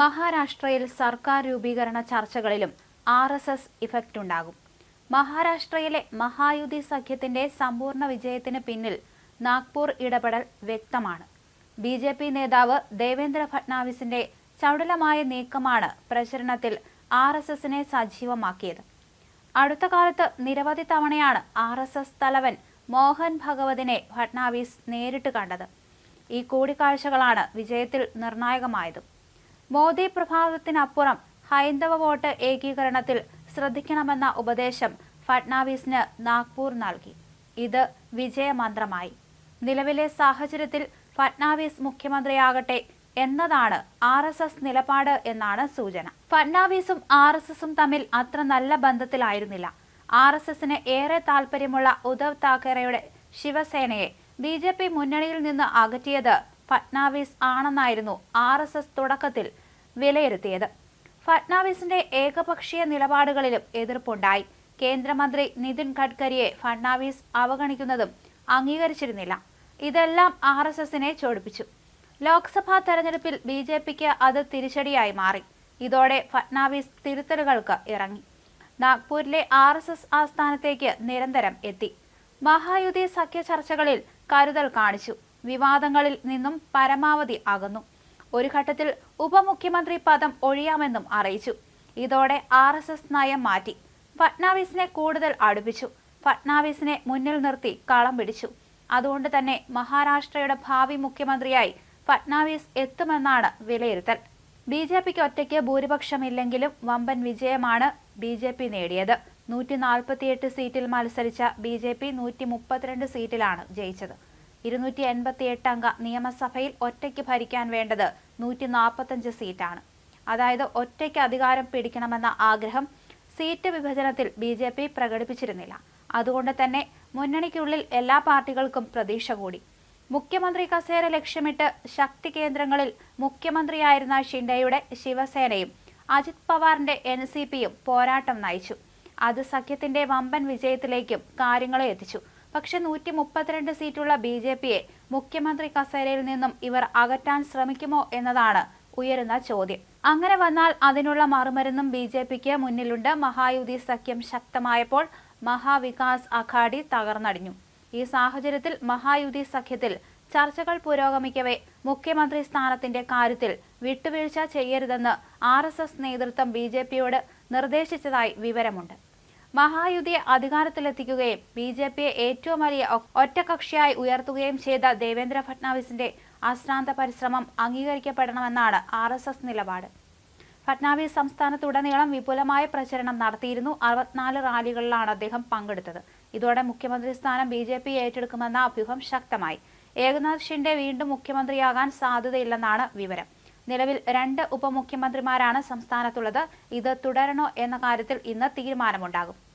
മഹാരാഷ്ട്രയിൽ സർക്കാർ രൂപീകരണ ചർച്ചകളിലും ആർ എസ് എസ് ഇഫക്റ്റ് ഉണ്ടാകും മഹാരാഷ്ട്രയിലെ മഹായുതി സഖ്യത്തിന്റെ സമ്പൂർണ വിജയത്തിന് പിന്നിൽ നാഗ്പൂർ ഇടപെടൽ വ്യക്തമാണ്. ബി ജെ പി നേതാവ് ദേവേന്ദ്ര ഫട്നാവിസിന്റെ ചടുലമായ നീക്കമാണ് പ്രചരണത്തിൽ ആർ എസ് എസിനെ സജീവമാക്കിയത്. അടുത്ത കാലത്ത് നിരവധി തവണയാണ് ആർ എസ് എസ് തലവൻ മോഹൻ ഭഗവതിനെ ഫട്നാവിസ് നേരിട്ട് കണ്ടത്. ഈ കൂടിക്കാഴ്ചകളാണ് വിജയത്തിൽ നിർണായകമായത്. മോദി പ്രഭാവത്തിനപ്പുറം ഹൈന്ദവ വോട്ട് ഏകീകരണത്തിൽ ശ്രദ്ധിക്കണമെന്ന ഉപദേശം ഫട്നാവിസിന് നാഗ്പൂർ നൽകി. ഇത് വിജയമന്ത്രമായി. നിലവിലെ സാഹചര്യത്തിൽ ഫട്നാവിസ് മുഖ്യമന്ത്രിയാകട്ടെ എന്നതാണ് ആർ എസ് എസ് നിലപാട് എന്നാണ് സൂചന. ഫട്നാവിസും ആർ എസ് എസും തമ്മിൽ അത്ര നല്ല ബന്ധത്തിലായിരുന്നില്ല. ആർ എസ് എസിന് ഏറെ താല്പര്യമുള്ള ഉദ്ധവ് താക്കറെയുടെ ശിവസേനയെ ബി ജെ പി മുന്നണിയിൽ നിന്ന് അകറ്റിയത് ഫട്നാവിസ് ആണെന്നായിരുന്നു ആർ എസ് എസ് തുടക്കത്തിൽ വിലയിരുത്തിയത്. ഫട്നാവിസിന്റെ ഏകപക്ഷീയ നിലപാടുകളിലും എതിർപ്പുണ്ടായി. കേന്ദ്രമന്ത്രി നിതിൻ ഗഡ്കരിയെ ഫട്നാവിസ് അവഗണിക്കുന്നതും അംഗീകരിച്ചിരുന്നില്ല. ഇതെല്ലാം ആർ എസ് എസിനെ ചോടിപ്പിച്ചു. ലോക്സഭാ തെരഞ്ഞെടുപ്പിൽ ബി ജെ പിക്ക് അത് തിരിച്ചടിയായി മാറി. ഇതോടെ ഫട്നാവിസ് തിരുത്തലുകൾക്ക് ഇറങ്ങി. നാഗ്പൂരിലെ ആർ എസ് എസ് ആസ്ഥാനത്തേക്ക് നിരന്തരം എത്തി. മഹായുതി സഖ്യ ചർച്ചകളിൽ കരുതൽ കാണിച്ചു. വിവാദങ്ങളിൽ നിന്നും പരമാവധി അകന്നു. ഒരു ഘട്ടത്തിൽ ഉപമുഖ്യമന്ത്രി പദം ഒഴിയാമെന്നും അറിയിച്ചു. ഇതോടെ ആർ എസ് എസ് നയം മാറ്റി. ഫട്നാവിസിനെ കൂടുതൽ അടുപ്പിച്ചു. ഫട്നാവിസിനെ മുന്നിൽ നിർത്തി കളം പിടിച്ചു. അതുകൊണ്ട് തന്നെ മഹാരാഷ്ട്രയുടെ ഭാവി മുഖ്യമന്ത്രിയായി ഫട്നാവിസ് എത്തുമെന്നാണ് വിലയിരുത്തൽ. ബി ജെ പിക്ക് ഒറ്റയ്ക്ക് ഭൂരിപക്ഷമില്ലെങ്കിലും വമ്പൻ വിജയമാണ് ബി ജെ പി നേടിയത്. നൂറ്റി നാൽപ്പത്തിയെട്ട് സീറ്റിൽ മത്സരിച്ച ബി ജെ പി നൂറ്റി മുപ്പത്തിരണ്ട് സീറ്റിലാണ് ജയിച്ചത്. ഇരുന്നൂറ്റി എൺപത്തി എട്ട് അംഗ നിയമസഭയിൽ ഒറ്റയ്ക്ക് ഭരിക്കാൻ വേണ്ടത് നൂറ്റി നാൽപ്പത്തഞ്ച് സീറ്റാണ്. അതായത് ഒറ്റയ്ക്ക് അധികാരം പിടിക്കണമെന്ന ആഗ്രഹം സീറ്റ് വിഭജനത്തിൽ ബി ജെ പി പ്രകടിപ്പിച്ചിരുന്നില്ല. അതുകൊണ്ട് തന്നെ മുന്നണിക്കുള്ളിൽ എല്ലാ പാർട്ടികൾക്കും പ്രതീക്ഷ കൂടി. മുഖ്യമന്ത്രി കസേര ലക്ഷ്യമിട്ട് ശക്തി കേന്ദ്രങ്ങളിൽ മുഖ്യമന്ത്രിയായിരുന്ന ഷിൻഡെയുടെ ശിവസേനയും അജിത് പവാറിന്റെ എൻ സി പിയും പോരാട്ടം നയിച്ചു. അത് സഖ്യത്തിന്റെ വമ്പൻ വിജയത്തിലേക്കും കാര്യങ്ങളെ എത്തിച്ചു. പക്ഷെ നൂറ്റി മുപ്പത്തിരണ്ട് സീറ്റുള്ള ബി ജെ പിയെ മുഖ്യമന്ത്രി കസേരയിൽ നിന്നും ഇവർ അകറ്റാൻ ശ്രമിക്കുമോ എന്നതാണ് ഉയരുന്ന ചോദ്യം. അങ്ങനെ വന്നാൽ അതിനുള്ള മറുമരുന്നും ബി ജെ പിക്ക് മുന്നിലുണ്ട്. മഹായുതി സഖ്യം ശക്തമായപ്പോൾ മഹാവികാസ് അഘാഡി തകർന്നടിഞ്ഞു. ഈ സാഹചര്യത്തിൽ മഹായുതി സഖ്യത്തിൽ ചർച്ചകൾ പുരോഗമിക്കവേ മുഖ്യമന്ത്രി സ്ഥാനത്തിന്റെ കാര്യത്തിൽ വിട്ടുവീഴ്ച ചെയ്യരുതെന്ന് ആർ നേതൃത്വം ബി നിർദ്ദേശിച്ചതായി വിവരമുണ്ട്. മഹായുതിയെ അധികാരത്തിലെത്തിക്കുകയും ബി ജെ പിയെ ഏറ്റവും വലിയ ഒറ്റകക്ഷിയായി ഉയർത്തുകയും ചെയ്ത ദേവേന്ദ്ര ഫട്നാവിസിന്റെ അശ്രാന്ത പരിശ്രമം അംഗീകരിക്കപ്പെടണമെന്നാണ് ആർ എസ് എസ് നിലപാട്. ഫട്നാവിസ് സംസ്ഥാനത്തുടനീളം വിപുലമായ പ്രചരണം നടത്തിയിരുന്നു. അറുപത്തിനാല് റാലികളിലാണ് അദ്ദേഹം പങ്കെടുത്തത്. ഇതോടെ മുഖ്യമന്ത്രി സ്ഥാനം ബി ജെ പി ഏറ്റെടുക്കുമെന്ന അഭ്യൂഹം ശക്തമായി. ഏകനാഥ് ഷിൻഡെ വീണ്ടും മുഖ്യമന്ത്രിയാകാൻ സാധ്യതയില്ലെന്നാണ് വിവരം. നിലവിൽ രണ്ട് ഉപമുഖ്യമന്ത്രിമാരാണ് സംസ്ഥാനത്തുള്ളത്. ഇത് തുടരണോ എന്ന കാര്യത്തിൽ ഇന്ന് തീരുമാനമുണ്ടാകും.